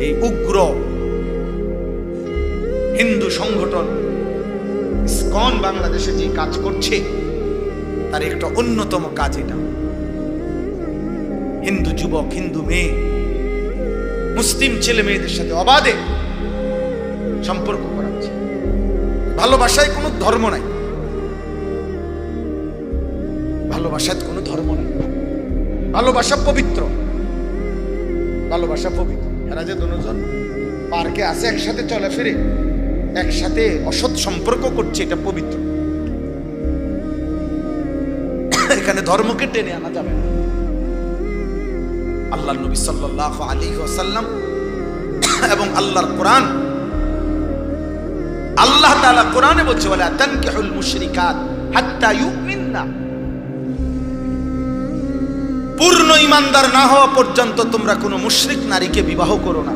এই উগ্র হিন্দু সংগঠন স্কন বাংলাদেশে যে কাজ করছে, তার একটা অন্যতম কাজ এটা। হিন্দু যুবক, হিন্দু মেয়ে, মুসলিম ছেলে মেয়েদের সাথে অবাধে সম্পর্ক করাচ্ছে। ভালোবাসায় কোনো ধর্ম নাই। ভালোবাসায় কোনো ধর্ম নাই। ভালোবাসা পবিত্র। ভালোবাসা পবিত্র। এরা যে দুজন পার্কে আছে, একসাথে চলে ফিরে একসাথে অসৎ সম্পর্ক করছে, এটা পবিত্র। এখানে ধর্মকে টেনে আনা যাবে না। আল্লাহ নবী সাল্লাহ আলী ওসাল্লাম এবং আল্লাহর কোরআন, আল্লাহ তাআলা কোরআনে বলছে বলে তানকিহুল মুশরিকাত হাত্তা ইউমিননা। পূর্ণ ইমানদার না হওয়া পর্যন্ত তোমরা কোনো মুশরিক নারীকে বিবাহ করো না।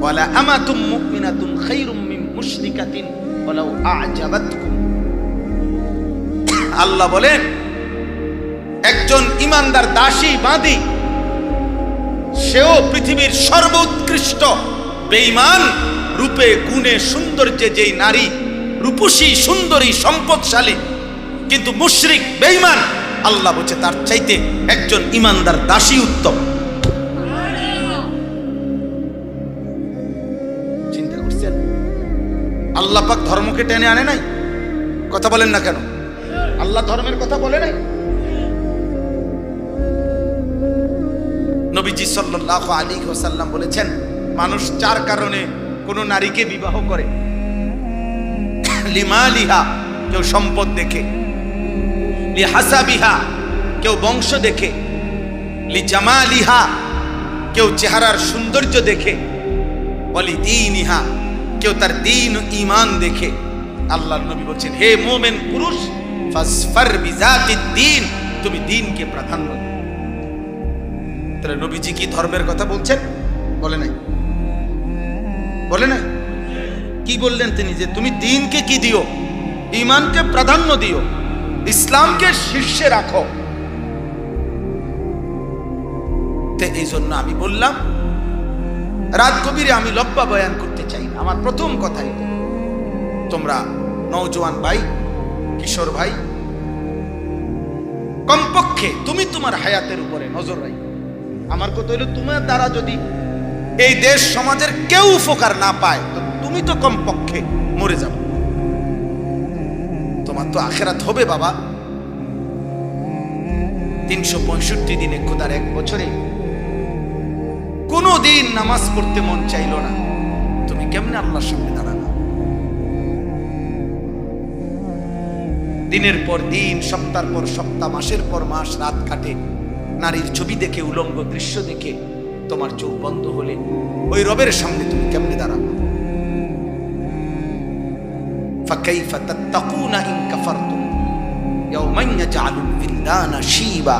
ওয়ালা আমাতুম মুমিনাতুন খায়রুম মিন মুশরিকাতিন ওয়ালাউ আ'জাবাতকুম। আল্লাহ বলেন, একজন ইমানদার দাসী বাঁধি সেও পৃথিবীর সর্বোৎকৃষ্ট, বেঈমান, রূপে, গুণে, সৌন্দর্যে যেই নারী, রূপসী, সুন্দরী, সম্পদশালী, কিন্তু মুশরিক, বেঈমান আল্লাহ বলছে, তার চাইতে একজন ইমানদার দাসী উত্তম। চিন্তা করছেন? আল্লাহ পাক ধর্মকে টেনে আনে নাই? কথা বলেন না কেন? আল্লাহ ধর্মের কথা বলে নাই? নবীজি সাল্লাহ আলী ওসাল্লাম বলেছেন, মানুষ চার কারণে কোনো নারীকে বিবাহ করে লিমা লিহা কেউ সম্পদ দেখে। লি হাসাবিহা কেউ বংশ দেখে লি জামালিহা কেউ চেহারার সৌন্দর্য দেখে বলি দিন ইহা কেউ তার দিন ইমান দেখে। আল্লাহ নবী বলছেন, হে মোমেন পুরুষ দিন, তুমি দিনকে প্রাধান্য তাহলে নবীজি কি ধর্মের কথা বলছেন? বলে নাই। বলে নাই? কি বললেন তিনি যে, তুমি দিনকে কি দিও? ইমানকে প্রাধান্য দিও? ইসলামকে শীর্ষে রাখো। এই জন্য আমি বললাম রাত গভীরে আমি লব্বা বয়ান করতে চাই আমার প্রথম কথা তোমরা নৌজওয়ান ভাই, কিশোর ভাই, কমপক্ষে তুমি তোমার হায়াতের উপরে নজর রাখো। আমার কথা হইল তোমার দ্বারা যদি এই দেশ সমাজের কেউ উপকার না পায়, তো তুমি তো কমপক্ষে মরে যাবে। তো আখেরাত হবে বাবা। তিনশো পঁয়ষট্টি দিনে খোদার এক বছরে কোনো দিন নামাজ পড়তে মন চাইলো না। তুমি কেমনে আল্লাহর সামনে দাঁড়ানো দিনের পর দিন সপ্তাহ পর সপ্তাহ, মাসের পর মাস রাত কাটে। নারীর ছবি দেখে, উলঙ্গ দৃশ্য দেখে তোমার চোখ বন্ধ হলে ওই রবের সামনে তুমি কেমনে দাঁড়াবো? فكيف تتقون إن كفرتم يوما يجعل الولدان شيبا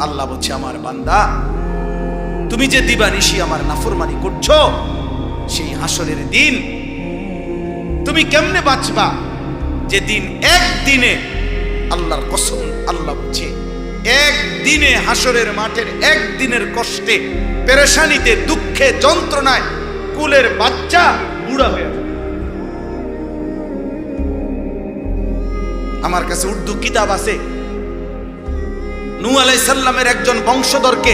আল্লাহ বলছে আমার বান্দা তুমি যে দিবানিশি আমার নাফরমানি করছো সেই হাসরের দিন তুমি কেমনে বাঁচবা যে দিন একদিনে আল্লাহর কসম আল্লাহ বলছে একদিনে হাসরের মাঠের একদিনের কষ্টে পেরেশানিতে দুঃখে যন্ত্রণায় কুলের বাচ্চা বুড়া হয়ে আমার কাছে উর্দু কিতাব আছে। নু আলাই সাল্লামের একজন বংশধরকে,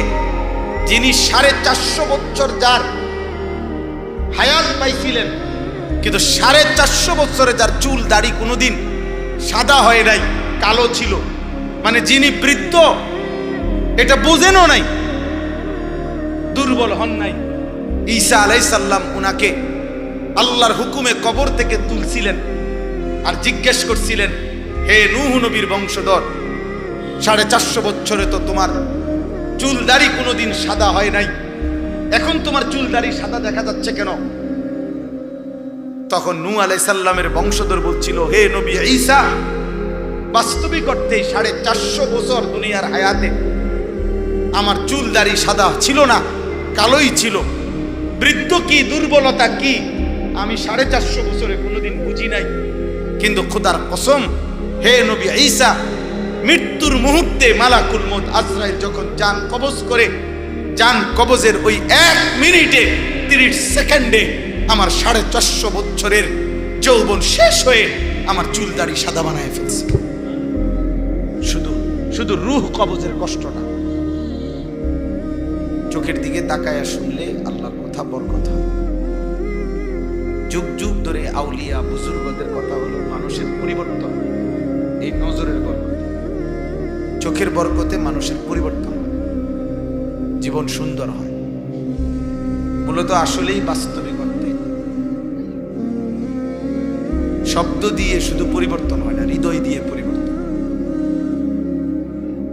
যিনি সাড়ে চারশো বছর যার হায়াত পাইছিলেন, কিন্তু সাড়ে চারশো বছরে যার চুল দাড়ি কোনোদিন সাদা হয় নাই, কালো ছিল। মানে যিনি বৃদ্ধ, এটা বোঝেনও নাই, দুর্বল হন নাই। ঈসা আলাই সাল্লাম উনাকে আল্লাহর হুকুমে কবর থেকে তুলছিলেন আর জিজ্ঞেস করছিলেন হে নূহ নবীর বংশধর, সাড়ে চারশো বছরে তো তোমার চুল দাড়ি কোনোদিন সাদা হয় নাই। এখন তোমার চুল দাড়ি সাদা দেখা যাচ্ছে কেন? তখন নূ আলাই সাল্লামের বংশধর বলছিল, হে নবী ঈসা, বাস্তবিক অর্থে সাড়ে চারশো বছর দুনিয়ার হায়াতে আমার চুল দাড়ি সাদা ছিল না, কালোই ছিল। বৃদ্ধ কি, দুর্বলতা কি, আমি সাড়ে চারশো বছরে কোনোদিন বুঝি নাই। কিন্তু খোদার কসম হে নবী ঈসা, মৃত্যুর মুহূর্তে মালাকুল মত আজরাইল যখন যান কবজ করে চান কবজের ওই এক মিনিটে, তিরিশ সেকেন্ডে আমার সাড়ে চারশো বছরের যৌবন শেষ হয়ে আমার চুল দাড়ি সাদা বানায় ফেলছে। শুধু শুধু রুহ কবজের কষ্টটা চোখের দিকে তাকায়া শুনলে আল্লাহর কথা বর কথা যুগ যুগ ধরে আউলিয়া বুজুর্গদের কথা হলো মানুষের পরিবর্তন। এই নজরের বরকতে চোখের বরকতে মানুষের পরিবর্তন। জীবন সুন্দর হয়। মূলত আসলেই বাস্তবিক অর্থে। শব্দ দিয়ে শুধু পরিবর্তন হয় না, হৃদয় দিয়ে পরিবর্তন।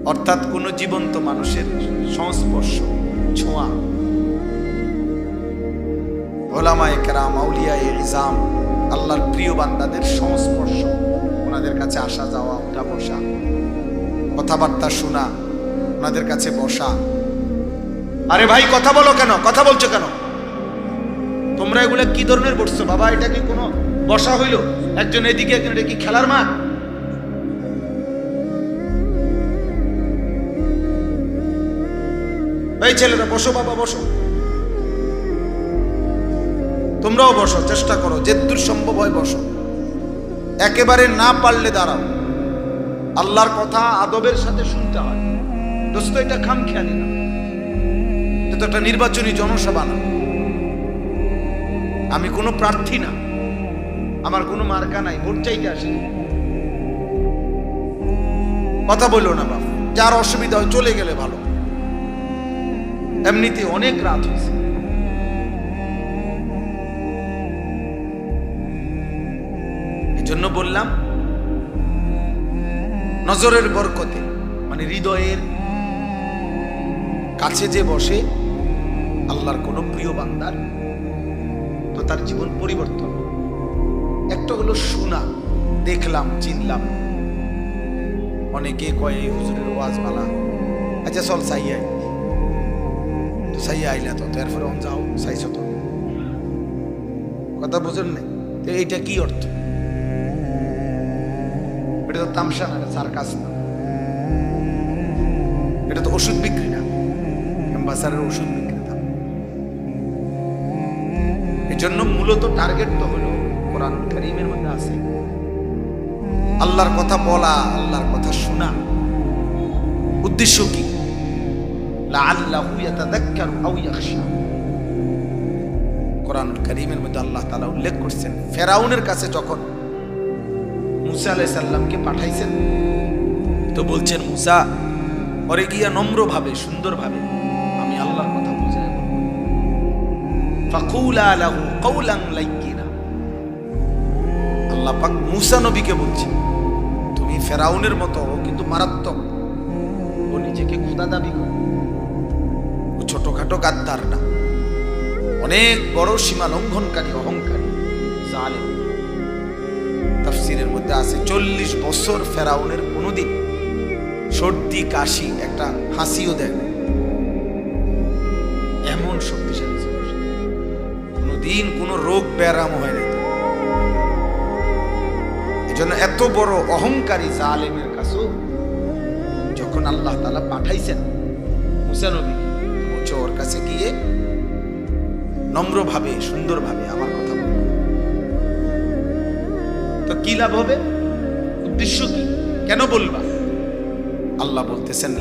অর্থাৎ কোন জীবন্ত মানুষের সংস্পর্শ, ছোঁয়া। ওলামায়ে কেরাম, আউলিয়ায়ে ইজাম আল্লাহর প্রিয় বান্দাদের সংস্পর্শ। ওনাদের কাছে আসা যাওয়া উঠা বসা। কথাবার্তা শোনা, ওনাদের কাছে বসা। আরে ভাই, কথা বলো কেন? কথা বলছো কেন? তোমরা এগুলো কি ধরনের বসছো? বাবা, এটা কি কোনো বসা হইল? একজন এদিকে, একজন এটা কি খেলার মাঠ? এই ছেলেরা, বসো বাবা, বসো। তোমরাও বসো, চেষ্টা করো যেদূর সম্ভব হয় বসো। একেবারে না পারলে দাঁড়াও। আল্লাহর কথা আদবের সাথে শুনতে হয়। দোস্ত, এটা খাম খেয়ালি না। এটা একটা নির্বাচনী জনসভা না। আমি কোনো প্রার্থী না। আমার কোনো মার্কা নাই। ভোট চাইতে আসি কথা বলল না বাবা যার অসুবিধা হয় চলে গেলে ভালো। এমনিতে অনেক রাত হয়েছে। জন্য বললাম, নজরের বরকতে মানে হৃদয়ের কাছে যে বসে আল্লাহর কোনো প্রিয় বান্দার, তো তার জীবন পরিবর্তন। একটা হলো শোনা, দেখলাম, চিনলাম। অনেকে কয়, এই হুজুরের ওয়াজ মালা আচ্ছা চল সাইয়াই তো সাইয়া আইলা তো এরপরে অন যাও, সাইছ তো। কথা বুঝেন নাই? তো এইটা কি অর্থ? এটা তো তামসা না সার্কাস না। এটা তো ওষুধ বিক্রি না। অ্যাম্বাসারের ওষুধ বিক্রেতা এই জন্য মূলত টার্গেট তো হলো কোরআন করিমের মধ্যে আছে। আল্লাহর কথা বলা, আল্লাহর কথা শোনা। উদ্দেশ্য কি? কোরআন করিমের মধ্যে আল্লাহ তাআলা উল্লেখ করছেন, ফেরাউনের কাছে যখন মুসা আলাইহিস সালামকে পাঠাইছেন। তো বলছেন, মুসা, পরে গিয়া নম্রভাবে, সুন্দরভাবে আমি আল্লাহর কথা লাইয়িনা। আল্লাহ পাক মুসা নবীকে তুমি ফেরাউনের মতো কিন্তু মারাত্মক। ও নিজেকে খোদা দাবি করে। ও ছোটখাটো গাদ্দার না। অনেক বড় সীমা লঙ্ঘনকারী, অহংকারী, জালেম। তাফসিরের মধ্যে আছে চল্লিশ বছর ফেরাউনের কোনোদিন সর্দি, কাশি একটা হাসিও দেয় এমন শক্তিশালী কোনোদিন কোনো রোগ ব্যারাম হয় না। এজন্য এত বড় অহংকারী জালেমের কাছেও যখন আল্লাহ তালা পাঠাইছেন মুসানবী ওর কাছে গিয়ে নম্রভাবে, সুন্দরভাবে তো কি লাভ হবে? উদ্দেশ্য কি? কেন বলবা? আল্লাহ বলতেছেন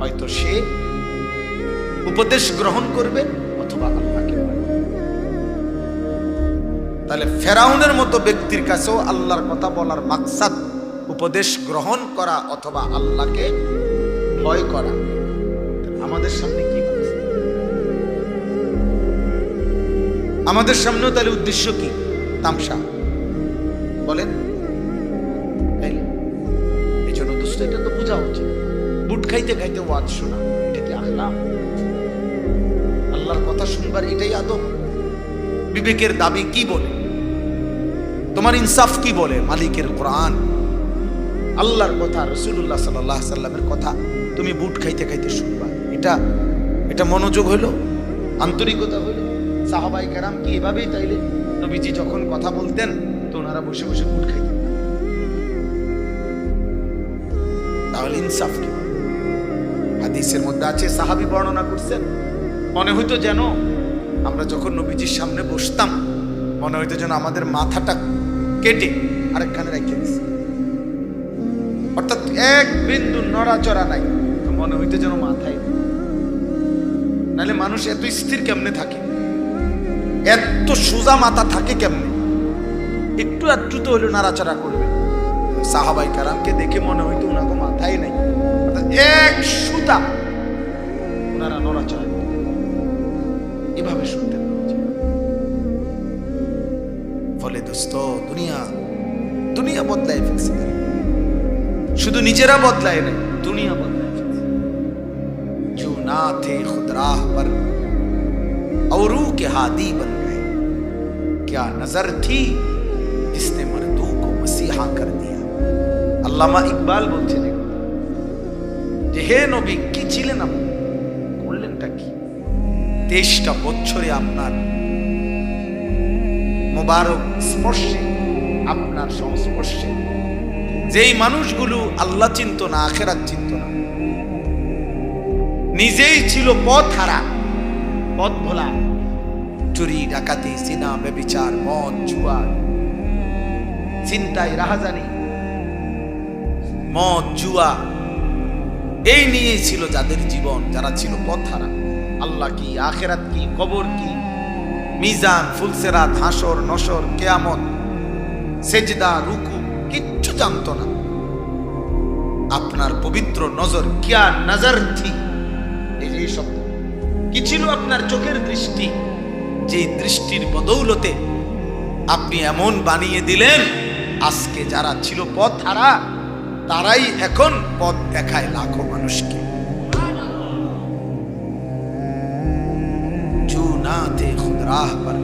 হয়তো সে উপদেশ গ্রহণ করবে অথবা আল্লাহকে তাহলে ফেরাউনের মতো ব্যক্তির কাছেও আল্লাহর কথা বলার মাকসাদ উপদেশ গ্রহণ করা অথবা আল্লাহকে ভয় করা। আমাদের সামনে কি আমাদের সামনেও তাহলে উদ্দেশ্য কি? তামসা। বলেন? এই জন্য দোস্ত এটা তো বোঝা উচিত। বুট খাইতে খাইতে ওয়াজ শোনা, এটা কি আখলাম আল্লাহর কথা শুনবার এটাই আদব। বিবেকের দাবি কি বলে? তোমার ইনসাফ কি বলে? মালিকের কোরআন। আল্লাহর কথা রসুল্লাহ সাল্লাহ সাল্লামের কথা তুমি বুট খাইতে খাইতে শুনবা। এটা এটা মনোযোগ হইল আন্তরিকতা হইল সাহাবাই কি এভাবেই নবীজি যখন কথা বলতেন, তো ওনারা বসে বসে বুট খাইতেন। তাহলে ইনসাফ কি? হাদিসের মধ্যে আছে, সাহাবি বর্ণনা করছেন, মনে হইতো যেন আমরা যখন নবীজির সামনে বসতাম, মনে হইতো যেন আমাদের মাথাটা কেটে আরেকখানে রেখে দিছে। অর্থাৎ এক বিন্দু নড়াচড়া নাই, তো মনে হইতো যেন মাথায়। নাহলে মানুষ এত স্থির কেমনে থাকে? এত সোজা মাথা থাকে কেমনে একটু একটু তো হলেও নাড়াচাড়া করবে সাহাবাই কারামকে দেখে মনে হইতো ওনাকে মাথায় নাই অর্থাৎ এক সুতা ওনারা নড়াচড়া করতেন। এভাবে শুনতেন ফলে দোস্ত দুনিয়া দুনিয়া বদলায় ফেলছে তারা। শুধু নিজেরা বদলায় নাই দুনিয়া বদলায় ফেলছে जो ना थे खुद राह पर औरू के हादी बन गए क्या नजर थी जिसने मर्दू को मसीहा कर दिया আল্লামা ইকবাল বলছেন এ কথা। যে হে নবী কি ছিলেন আপনি করলেনটা কি তেইশটা বছরে আপনার মোবারক স্পর্শে আপনার সংস্পর্শে যেই মানুষগুলো আল্লাহ চিন্ত না আখেরাত চিন্ত না নিজেই ছিল পথ হারা পথ ভোলা চুরি, ডাকাতি, সিনা বেবিচার মদ জুয়া চিন্তায় রাহাজানি, মদ, জুয়া। এই নিয়েই ছিল যাদের জীবন, যারা ছিল পথ হারা আল্লাহ কি, আখেরাত কি, কবর কি? মিজান, ফুলসেরাত, হাসর, নসর, কেয়ামত, সেজদা, রুকু, কিচ্ছু জানতো না। আপনার পবিত্র নজর কিয়া নজর থি? এই যে শব্দ। কি ছিল আপনার চোখের দৃষ্টি? যেই দৃষ্টির বদৌলতে আপনি এমন বানিয়ে দিলেন আজকে যারা ছিল পথ হারা তারাই এখন পথ দেখায় লাখো মানুষকে जो ना थे खुद राह पर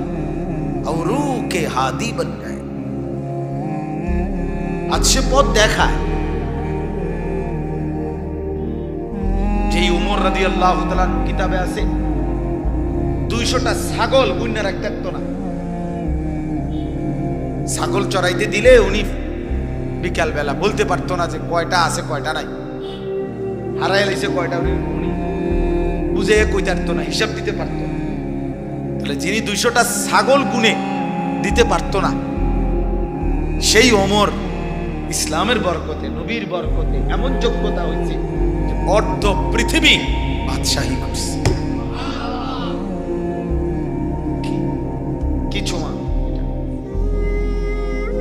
और के हादी बन गए আজ সে পথ দেখায় যেই উমর রাদি আল্লাহ কিতাবে আছে দুইশোটা ছাগল গুন্যা রাখতে না। ছাগল চড়াইতে দিলে উনি বিকাল বেলা বলতে পারতো না যে কয়টা আছে, কয়টা নাই। হারাই লাইছে কয়টা, উনি বুঝে কইতে পারতো না, হিসাব দিতে পারতো তাহলে যিনি দুইশোটা ছাগল গুনে দিতে পারতো না, সেই অমর ইসলামের বরকতে, নবীর বরকতে এমন যোগ্যতা হয়েছে অর্ধ পৃথিবী বাদশাহী করছে।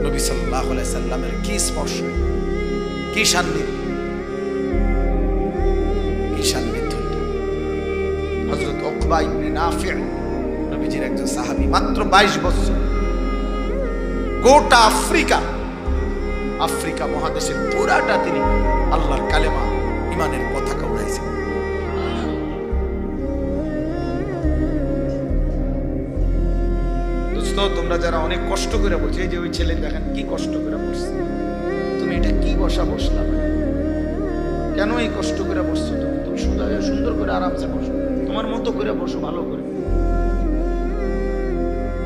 নবী সাল্লাহ সাল্লামের কি স্পর্শ? কি সান্নিধ্য? কি সান্নিধ্য? এটা? হযরত ইবনে নাফি' নবীজির একজন সাহাবী, মাত্র 22 বছর। গোটা আফ্রিকা আফ্রিকা মহাদেশের পুরাটা তিনি আল্লাহর কালেমা ইমানের পতাকা দোস্ত তোমরা যারা অনেক কষ্ট করে বলছো, এই যে ওই ছেলে, দেখেন কি কষ্ট করে বসছে। তুমি এটা কি বসা বসলা কেন এই কষ্ট করে বসছো তুমি? তুমি সুন্দর সুন্দর করে আরামসে বসো। তোমার মতো করে বসো, ভালো করে।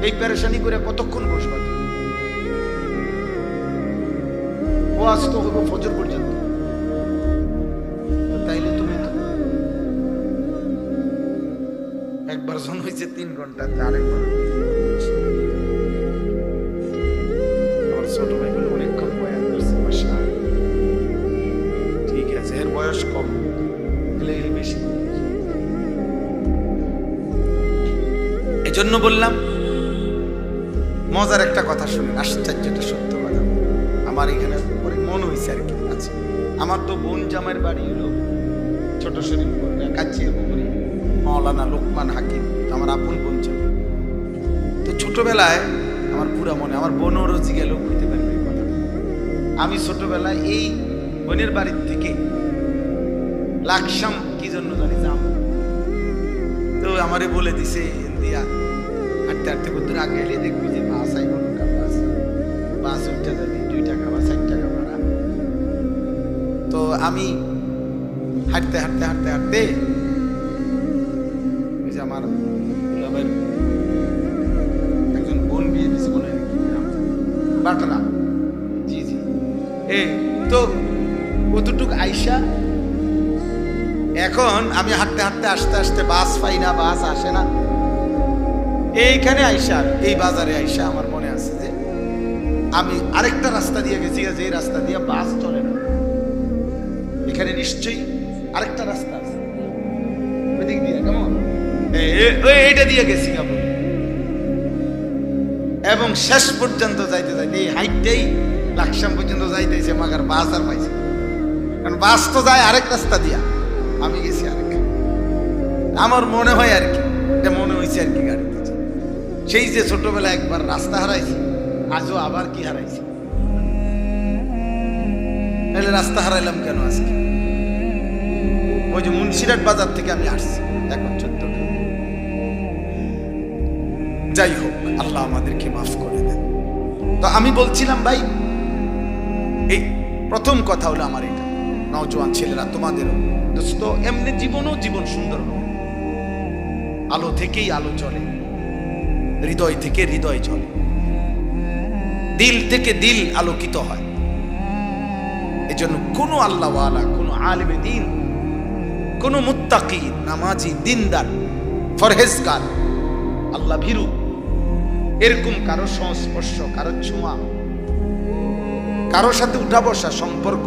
এই পেরেশানি করে কতক্ষণ বসবা তুমি? ও আজ তো হব ফজর পর্যন্ত। তাইলে তুমি তো একবার জন হয়েছে তিন ঘণ্টা, আরেকবার। এজন্য বললাম, মজার একটা কথা শুনেন, আশ্চর্যটা সত্য কথা। আমার এখানে পরে মন হয়েছে আর কি আছে আমার তো বোন জামাইয়ের বাড়ি হলো ছোট শরীর কাছিয়ে পুকুরি মাওলানা লোকমান হাকিম আমার আপন বোন জামাই। তো ছোটবেলায় আমার পুরা মনে, আমার বোনও রোজি গেল হইতে পারবে কথা। আমি ছোটবেলায় এই বোনের বাড়ির থেকে লাকসাম কি জন্য জানি যাম। তো আমারে বলে দিছে হাঁটতে হাঁটতে দূর আগে এলে দেখবি যে বাস আইব নৌকা বাস বাস উঠতে যাবি দুই টাকা বা ষাট টাকা ভাড়া। তো আমি হাঁটতে হাঁটতে হাঁটতে হাঁটতে আমার একজন বোন বিয়ে দিয়েছে বোনের? বাটরা জি জি। এ, তো কতটুক আইসা এখন আমি হাঁটতে হাঁটতে আস্তে আস্তে বাস পাই না, বাস আসে না। এইখানে আইসা, এই বাজারে আইসা আমার মনে আছে যে আমি আরেকটা রাস্তা দিয়ে গেছি যে এই রাস্তা দিয়ে বাস চলে না। এখানে নিশ্চয়ই আরেকটা রাস্তা আছে। ওইদিক দিয়ে, কেমন? এইটা দিয়ে গেছি কাবু এবং শেষ পর্যন্ত যাইতে যাইতে, এই হাইটটাই লাকসাম পর্যন্ত যাইতেছে, মাগার বাস আর পাইছে কারণ বাস তো যায় আরেক রাস্তা দিয়া। আমি গেছি আরেক। আমার মনে হয় আর কি, এটা মনে হয়েছে আর কি গাড়িতে। সেই যে ছোটবেলা একবার রাস্তা হারাইছি, আজও আবার কি হারাইছি? তাহলে রাস্তা হারাইলাম কেন আজকে? ওই যে মুন্সিরাট বাজার থেকে আমি আসছি, এখন চোদ্দ যাই হোক, আল্লাহ আমাদেরকে মাফ করে দেন। তো আমি বলছিলাম, ভাই, এই প্রথম কথা হলো আমার এটা। নওজোয়ান ছেলেরা তোমাদেরও। দোস্ত, এমনি জীবনও জীবন সুন্দর আলো থেকেই আলো চলে। হৃদয় থেকে হৃদয় চলে। দিল থেকে দিল আলোকিত হয়। এজন্য কোনো আল্লাহওয়ালা, কোনো আলিমে দিন, কোনো মুত্তাকি, নামাজি, দিনদার, ফরহেজগার, আল্লাহ ভীরু, এরকম কারও সংস্পর্শ, কারও ছোঁয়া কারোর সাথে উঠা বসা সম্পর্ক,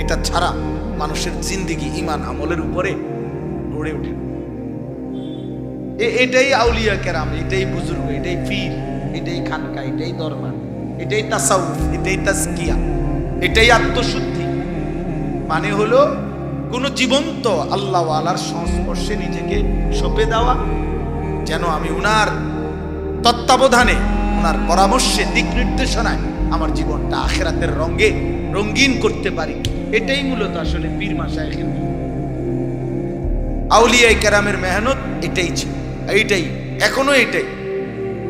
এটা ছাড়া মানুষের জিন্দিগি ইমান আমলের উপরে গড়ে ওঠে এটাই আউলিয়া কেরাম, এটাই বুজুর্গ, এটাই পীর, এটাই খানকা, এটাই দরবার, এটাই তাসাউফ, এটাই তাসকিয়া এটাই আত্মশুদ্ধি। মানে হলো কোন জীবন্ত আল্লাহ আলার সংস্পর্শে নিজেকে সঁপে দেওয়া, যেন আমি উনার তত্ত্বাবধানে ওনার পরামর্শে, দিক নির্দেশনায় আমার জীবনটা আখেরাতের রঙে রঙিন করতে পারি। এটাই মূলত আসলে পীর মাসায়েখের আউলিয়াই কেরামের মেহনত এটাই ছিল। এইটাই, এখনও এইটাই।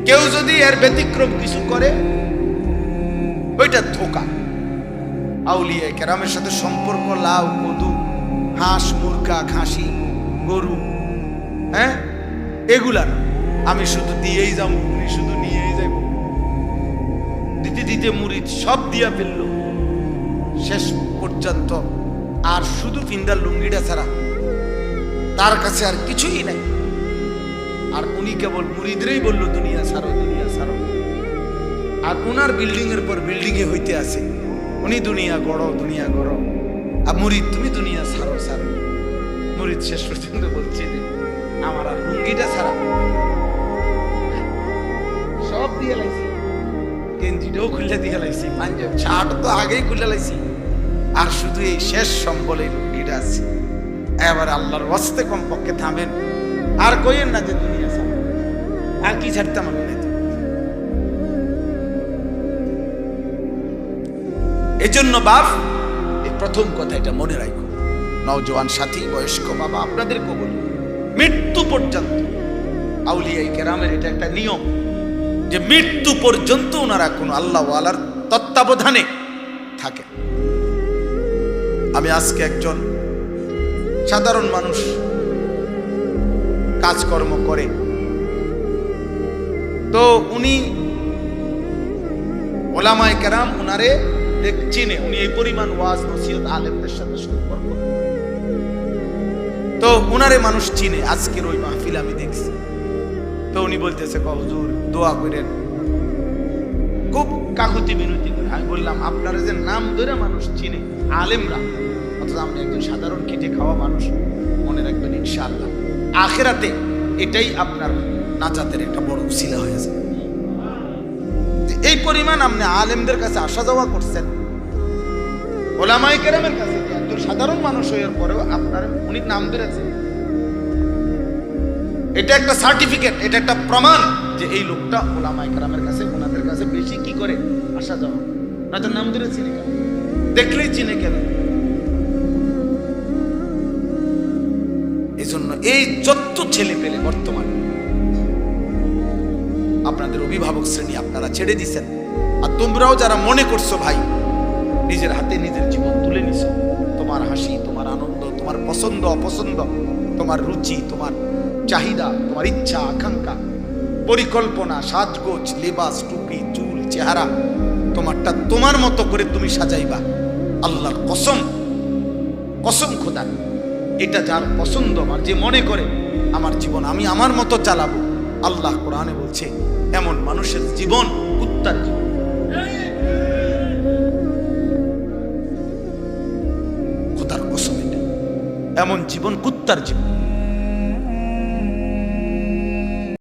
কেউ যদি এর ব্যতিক্রম কিছু করে, ওইটা ধোকা। আউলিয়াই কেরামের সাথে সম্পর্ক লাউ, মধু, হাঁস, মুরগা, খাসি, গরু হ্যাঁ? এগুলা আমি শুধু দিয়েই যাব, উনি শুধু নিয়েই যাব দিতে দিতে মুড়ি সব দিয়া ফেলল। শেষ পর্যন্ত আর শুধু ফিন্দার লুঙ্গিটা ছাড়া তার কাছে আর কিছুই নাই। আর উনি কেবল মুড়িদেরই বলল, দুনিয়া সারো দুনিয়া সারো আর উনার বিল্ডিং এর পর বিল্ডিং এ হইতে আছে, উনি দুনিয়া গড় দুনিয়া গড়। আর মুরিদ, তুমি দুনিয়া সারো সারো মুরিদ শেষ পর্যন্ত বলছে যে, আমার আর লুঙ্গিটা ছাড়া সব দিয়ে লাইছি। গেঞ্জিটাও খুলে দিয়ে লাইছি, পাঞ্জাব শার্ট তো আগেই খুলে লাইছি। আর শুধু এই শেষ সম্বল এই লুঙ্গিটা আছে। এবার আল্লাহর ওয়াস্তে কমপক্ষে থামেন। আর কইেন না যে দুনিয়া আর কি ছাড়তাম আমি না তো। এজন্য বাপ, এই প্রথম কথা এটা মনে রাখো। নওজোয়ান সাথী, বয়স্ক বাবা, আপনাদের কবল। মৃত্যু পর্যন্ত, আউলিয়াই কেরামের এটা একটা নিয়ম যে মৃত্যু পর্যন্ত ওনারা কোনো আল্লাহ আলার তত্ত্বাবধানে থাকে আমি আজকে একজন সাধারণ মানুষ কাজকর্ম করে। তো উনি ওলামায় কেরাম উনারে চিনে। উনি এই পরিমাণ ওয়াজ, নসিহত আলেমদের সাথে সম্পর্ক। তো উনারে মানুষ চিনে। আজকের ওই মাহফিল আমি দেখছি। তো উনি বলতেছে "ক হুজুর, দোয়া করেন। খুব কাকুতি বিনতি করে। আমি বললাম, আপনারা যে নাম ধরে মানুষ চিনে, আলেমরা, অথচ আপনি একজন সাধারণ খেটে খাওয়া মানুষ, মনে রাখবেন ইনশাআল্লাহ। আখেরাতে এটাই আপনার নাজাতের একটা বড় উসিলা হয়ে যায় এই পরিমাণ আপনি আলেমদের কাছে আসা যাওয়া করছেন ওলামাই কেরামের কাছে একজন সাধারণ মানুষ হওয়ার পরেও আপনার, উনি নাম ধরেছেন এটা একটা সার্টিফিকেট এটা একটা প্রমাণ যে এই লোকটা ওলামাই কেরামের কাছে, ওনাদের কাছে বেশি কি করে আসা যাওয়া। নয়তো নাম ধরে চিনে কেন দেখলেই চিনে কেন এই জন্য এই যত ছেলে পেলে বর্তমানে আপনাদের অভিভাবক শ্রেণি আপনারা ছেড়ে দিছেন। আর তোমরাও যারা মনে করছ ভাই, নিজের হাতে নিজের জীবন তুলে নিছো, তোমার হাসি, তোমার আনন্দ, তোমার পছন্দ, অপছন্দ, তোমার রুচি, তোমার চাহিদা, তোমার ইচ্ছা, আকাঙ্ক্ষা, পরিকল্পনা, সাজগোজ, লেবাস, টুপি, চুল, চেহারা, তোমারটা তোমার মতো করে তুমি সাজাইবা। আল্লাহর কসম কসম খোদা এটা যার পছন্দ আমার, যে মনে করে আমার জীবন আমি আমার মতো চালাবো। আল্লাহ কোরআনে বলছে, এমন মানুষের জীবন কুত্তার জীবন। এমন জীবন কুত্তার জীবন।